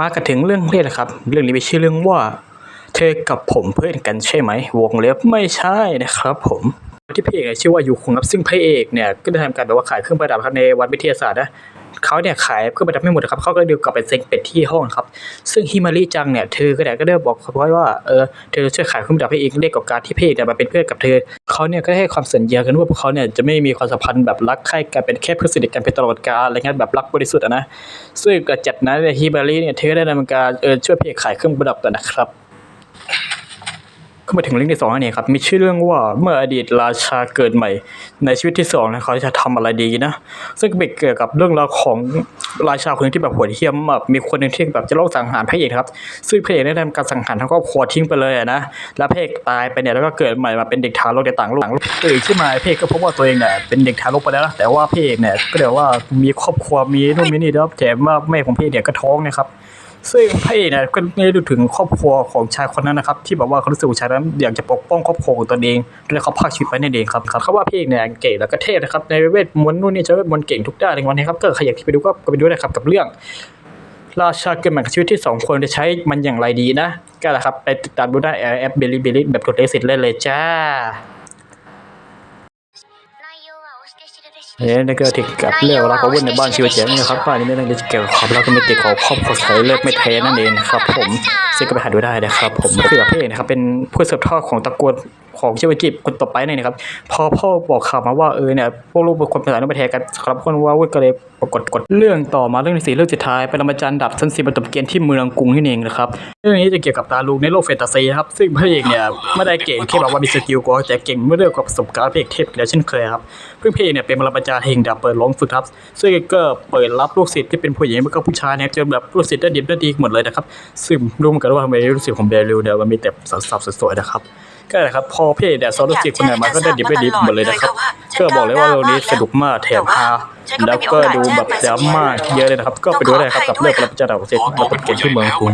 มากันถึงเรื่องเรียกนะครับ เรื่องนี้มีชื่อเรื่องว่า เธอกับผมเพื่อนกันใช่ไหม วงเล็บไม่ใช่นะครับ ผมที่พระเอกเนี่ยชื่อว่ายูคุงครับซึ่งพระเอกเนี่ยก็ได้ทำการแบบว่าขายเครื่องประดับครับในวันวิทยาศาสตร์นะ เขาเนี่ยขายเครื่องประดับไม่หมดนะครับเขาก็เดียวกลับไปเซ็งเป็ดที่ห้องครับ ซึ่งฮิมาริจังเนี่ยเธอก็ได้ก็ได้บอกเขาว้ว่าเออเธอช่วยขายเครื่องประดับให้เองเรียกกับการที่พระเอกเนี่ยมาเป็นเพื่อนกับเธอเขาเนี่ยก็ให้ความสัญญากันว่าพวกเขาเนี่ยจะไม่มีความสัมพันธ์แบบรักใคร่กันเป็นแค่เพื่อนสนิทกันเป็นตลอดกาลอะไรเงี้ยแบบรักบริสุทธิ์นะซึ่งก็จัดนั้นเนี่ยฮิบาริเนี่ยเธอได้ดำเนินการเออช่วยเพจขายเครื่องประดับต่อนะครับ ก็มาถึงเรื่องที่สองนั่ครับมีชื่อเรื่องว่าเมื่ออดีตราชาเกิดใหม่ ในชีวิตที่สองนะเขาจะทำอะไรดีนะซึ่งเป็นเกี่ยวกับเรื่องราวของราชาคนนึงที่แบบโหดเหี้ยมมากมีคนหนึ่งที่แบบจะลอบสังหารพระเอกครับ ซึ่งพระเอกได้ทำการสังหารทั้งครอบครัวทิ้งไปเลยนะแล้วพระเอกตายไปเนี่ยแล้วก็เกิดใหม่มาเป็นเด็กทารกในต่างโลกตื่นขึ้นมาพระเอกก็พบว่าตัวเองเนี่ยเป็นเด็กทารกไปแล้วแต่ว่าพระเอกเนี่ยก็เดี๋ยวว่ามีครอบครัวมีนู่นมีนี่แล้วแถมว่าแม่ของพระเอกเนี่ยก็ท้องนะครับ ซึ่งพระเอกเนี่ยก็ได้ดูถึงครอบครัวของชายคนนั้นนะครับ ที่แบบว่าเขารู้สึกว่าชายนั้นอยากจะปกป้องครอบครัวของตนเองและเขาพากชีวิตไปนั่นเองครับครับเขาว่าพระเอกเนี่ยเก่งแล้วก็เทพนะครับในเวทมนต์นู่นนี่ใช้เวทมนต์เก่งทุกด้านในวันนี้ครับก็ใครอยากที่ไปดูก็ไปดูได้ครับกับเรื่องราชาเกิดใหม่กับชีวิตที่สองควรจะใช้มันอย่างไรดีนะ ก็แหละครับ ไปติดตามดูได้แอปเบลลี่เบลลี่แบบกดเลสิตเลยเลยจ้า เนี่ยนี่ก็ถึงกับเรื่องรักของวุ่นในบ้านชีวิตเจ๋งนะครับบ้านนี้ไม่ได้เกี่ยวกับความรักก็ไม่ติดของครอบครัวสายเลือดไม่แท้นั่นเองนะครับผมซึ่งก็ไปหาดูได้นะครับผมคือแบบพระเอกนะครับเป็นผู้สืบทอดของตระกูลของเชิวาจิคนต่อไปนี่นะครับ พอพ่อบอกข่าวมาว่าเออเนี่ยพวกลูกเป็นคนภาษาไม่แทกันครับคนว่าวุ่นก็เลยปรากฏกดเรื่องต่อมาเรื่องที่สี่เรื่องสุดท้ายเป็นรมจาร์ดับชั้นสี่ประตบเกียนที่เมืองกรุงนี่เองนะครับเรื่องนี้จะเกี่ยวกับตาลูกในโลกแฟนตาซีนะครับซึ่งพระเอกเนี่ยไม่ได้เก่งแค่แบบว่ามีสกิลก็แต่เก่งเมื่อเรื่องกับประสบการณ์พระเอกเทพแล้วเช่นเคยครับเพื่อนเพลเนี่ยเป็นปรมจารย์แห่งดาบเปิดล้อมฝึกครับซึ่งก็เปิดรับลูกศิษย์ที่เป็นผู้หญิงแล้วก็ผู้ชายเนี่ยจนแบบลูกศิษย์ได้ดีได้ดีหมดเลยนะครับซึ่งรู้เหมือนกันว่าทำไมลูกศิษย์ของเบลิวเนี่ยมันมีแต่สาวๆสวยๆนะครับ ก็นะครับพอเพจเนี่ยสอนลูกศิษย์คนไหนมาก็ได้ดีได้ดีหมดเลยนะครับก็บอกเลยว่าเรื่องนี้สนุกมากแถมฮาแล้วก็ดูแบบแย้มมากเยอะเลยนะครับ ก็ไปดูได้ครับกับเรื่องปรมาจารย์ดาบเสร็จมาตบเกมที่เมืองกรุง